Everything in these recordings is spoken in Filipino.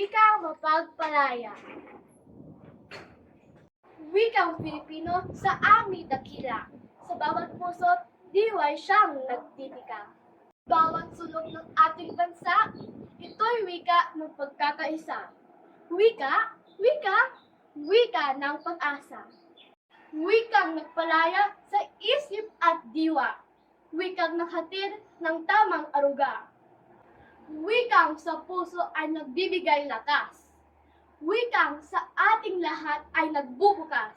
Wikang mapagpalaya. Wikang Pilipino sa aming dakila. Sa bawat puso't diway siyang nagtitika. Bawat sulok ng ating bansa, ito'y wika ng pagkakaisa. Wika, wika, wika ng pag-asa. Wikang nagpalaya sa isip at diwa. Wikang naghatid ng tamang aruga. Wikang sa puso ay nagbibigay lakas. Wikang sa ating lahat ay nagbubukas.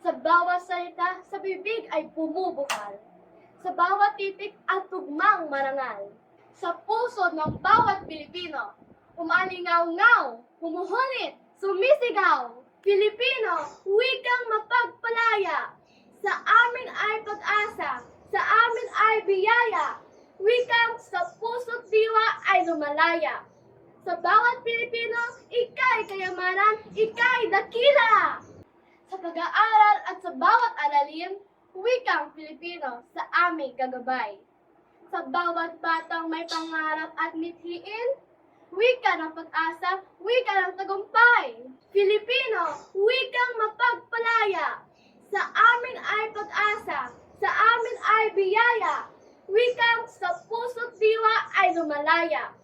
Sa bawat salita, sa bibig ay bumubukal. Sa bawat titik at tugmang marangal. Sa puso ng bawat Pilipino, umalingaw-ngaw, humuhulit, sumisigaw. Pilipino, wikang mapagpalaya. Sa amin ay pag-asa, sa amin ay biyaya. Wikang sa puso't diwa ay lumalaya. Sa bawat Pilipino, ikay kayamanan, ikay dakila. Sa pag-aaral at sa bawat aralin, wikang Pilipino sa aming gagabay. Sa bawat batang may pangarap at mithiin, wika ng pag-asa, wika ng tagumpay. Filipino, wikang mapagpalaya. Sa amin ay pag-asa, sa amin ay biyaya. Wikang diwa ay lumalaya.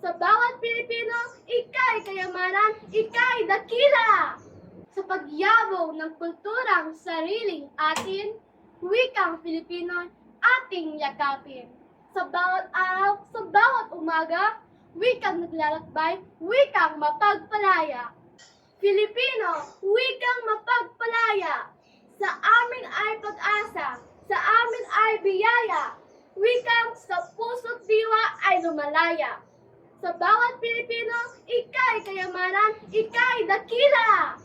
Sa bawat Pilipino, ikay kayamanan, ikay dakila. Sa pagyabaw ng kulturang sariling atin, wikang Pilipino ating yakapin. Sa bawat araw, sa bawat umaga, wikang naglalakbay, wikang mapagpalaya. Filipino, wikang mapagpalaya. Sa amin ay pag-asa, sa amin ay biyaya. Wikang sa puso't diwa ay lumalaya. Sa bawat Pilipino, ikay kayamanan, ikay dakila.